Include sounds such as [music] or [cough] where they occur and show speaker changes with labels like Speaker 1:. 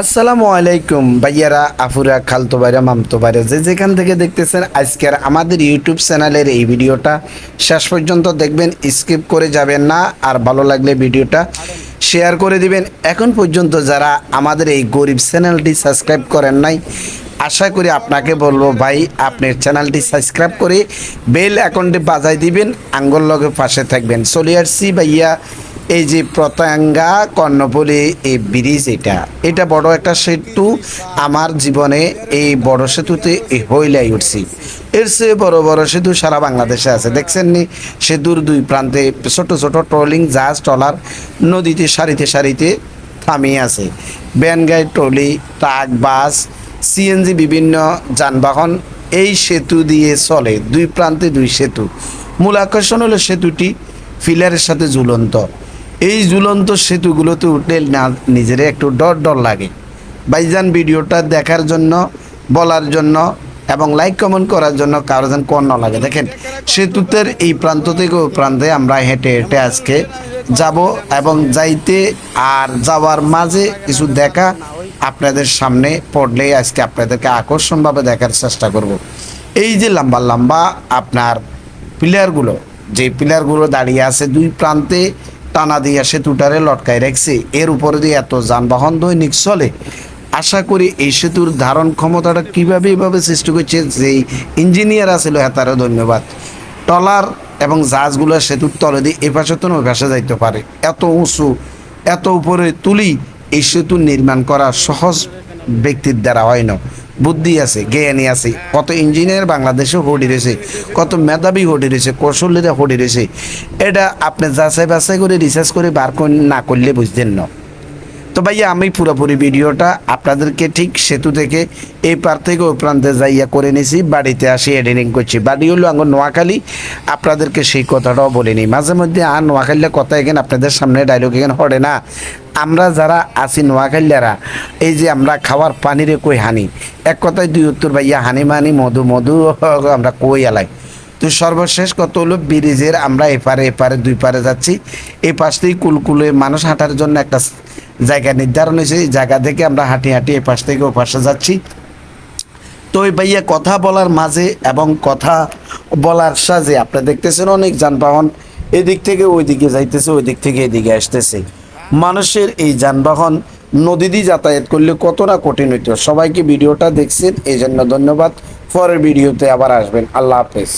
Speaker 1: আসসালামু আলাইকুম ভাইয়ারা আফুরা খালতো বাইরা মামতো বাইরা যে যেখান থেকে দেখতেছেন আজকের আমাদের ইউটিউব চ্যানেলের এই ভিডিওটা শেষ পর্যন্ত দেখবেন, স্কিপ করে যাবেন না, আর ভালো লাগলে ভিডিওটা শেয়ার করে দিবেন। এখন পর্যন্ত যারা আমাদের এই গরিব চ্যানেলটি সাবস্ক্রাইব করেন নাই, আশা করি আপনাকে বলব ভাই আপনার চ্যানেলটি সাবস্ক্রাইব করে বেল অ্যাকাউন্টে বাজাই দিবেন, আঙ্গল লগে পাশে থাকবেন। চলে আসছি ভাইয়া এই যে প্রতাঙ্গা কর্ণপল্লী এই ব্রিজ এটা। এটা বড় একটা সেতু। আমার জীবনে এই বড় সেতুতে হইলাই উঠছি। এর চেয়ে বড় বড় সেতু সারা বাংলাদেশে আছে। দেখছেন নি সেতুর দুই প্রান্তে ছোট ছোট ট্রলিং, জাহাজ, ট্রলার, নদীতে সারিতে সারিতে থামিয়ে আছে। ভ্যান গাড়ি ট্রলি, ট্রাক, বাস, সিএনজি, বিভিন্ন যানবাহন এই সেতু দিয়ে চলে। দুই প্রান্তে দুই সেতু। মূল আকর্ষণ হলো সেতুটি ফিলারের সাথে ঝুলন্ত। এই ঝুলন্ত সেতুগুলোতে উঠলে না, নিজের একটু ডর ডর লাগে। বাইজান ভিডিওটা দেখার জন্য, বলার জন্য এবং লাইক কমেন্ট করার জন্য কারও যেন কর্ণ লাগে। দেখেন, সেতুতের এই প্রান্ত থেকে ওই প্রান্তে আমরা হেঁটে হেঁটে আজকে যাব এবং যাইতে আর যাওয়ার মাঝে কিছু দেখা আপনাদের সামনে পড়লে আজকে আপনাদেরকে আকর্ষণভাবে দেখার চেষ্টা করব। এই যে লম্বা লম্বা আপনার পিলারগুলো, যে পিলারগুলো দাঁড়িয়ে আছে দুই প্রান্তে টানা দিয়ে সেতুটারে লটকায় রাখছে। এর উপরে দিয়ে এত যানবাহন দৈনিক চলে। আশা করি এই সেতুর ধারণ ক্ষমতাটা কীভাবে এভাবে সৃষ্টি করছে, যেই ইঞ্জিনিয়ার আছিল তারও ধন্যবাদ। টলার এবং জাহাজগুলো সেতুর তলে দিয়ে এ পাশে তো পাশে যাইতে পারে। এত উঁচু, এত উপরে তুলি এই সেতু নির্মাণ করা সহজ ব্যক্তির দ্বারা হয় না। বুদ্ধি আছে, জ্ঞানী আছে, কত ইঞ্জিনিয়ার বাংলাদেশে হডি রয়েছে, কত মেধাবী হডি রয়েছে, কৌশলীরা হডি রয়েছে। এটা আপনি যাচাই বাছাই করে রিসার্চ করে বার না করলে বুঝতেন না। তো ভাইয়া, আমি পুরোপুরি ভিডিওটা আপনাদেরকে ঠিক সেতু থেকে এই পার থেকে ওই প্রান্তে যাইয়া করে নিয়েছি বাড়িতে আসি, এডিটিং করছি। বাড়ি হলো আমার নোয়াখালী, আপনাদেরকে সেই কথাটাও বলিনি মাঝে মধ্যে আর নোয়াখালীর কথা এখানে আপনাদের সামনে ডায়লগ এখানে হরে না। আমরা যারা আছি নোয়াখালীরা, এই যে আমরা খাওয়ার পানিরে কই হানি? এক কথায় দুই উত্তর, ভাইয়া, হানি মানি, মধু মধু, [laughs] আমরা কই আলাই তো সর্বশেষ কত হলো, ব্রিজের আমরা এপারে এপারে, দুই পারে যাচ্ছি। এই পাশ থেকে কুলকুলে মানুষ হাঁটার জন্য একটা জায়গা নির্ধারণ হয়েছে, এই জায়গা থেকে আমরা হাঁটি হাঁটি এ পাশ থেকে ও পাশে যাচ্ছি। তো ওই ভাইয়া কথা বলার মাঝে এবং কথা বলার সাজে আপনি দেখতেছেন অনেক যানবাহন এদিক থেকে ওই দিকে যাইতেছে ওই দিক থেকে এদিকে আসতেছে। মানুষের এই যানবাহন নদী দিয়ে যাতায়াত করলে কত না কঠিন হইতো। সবাইকে ভিডিওটা দেখছেন, এই জন্য ধন্যবাদ। পরের ভিডিওতে আবার আসবেন। আল্লাহ হাফেজ।